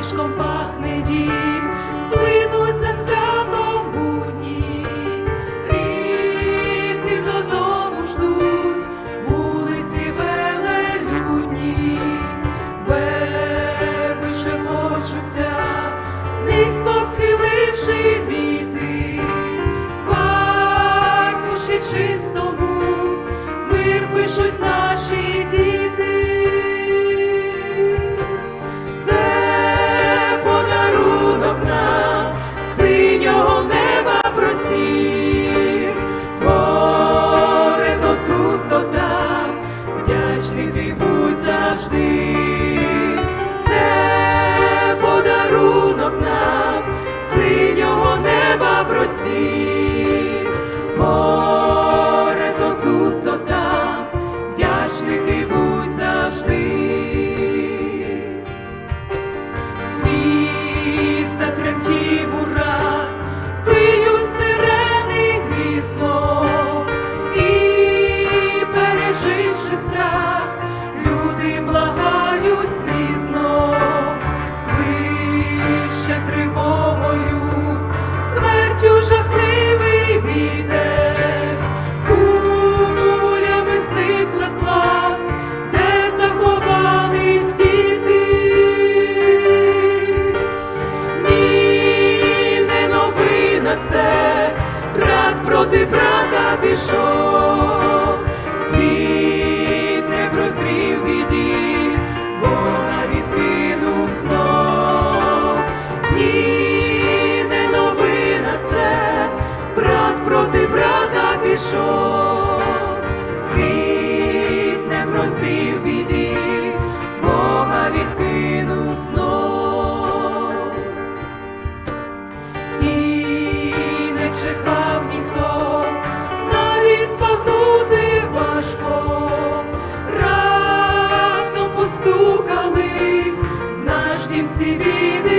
Горішком пахне дім. вічний ти будь завжди. навіть у жахливий кулями сипле клас, де заховались діти, Ні, не новина це, брат проти брата пішов. пішов, світ не прозрів біді, Бога відкинув знов і не чекав ніхто, навіть спахнути важко, раптом постукали в наш дім всі біди.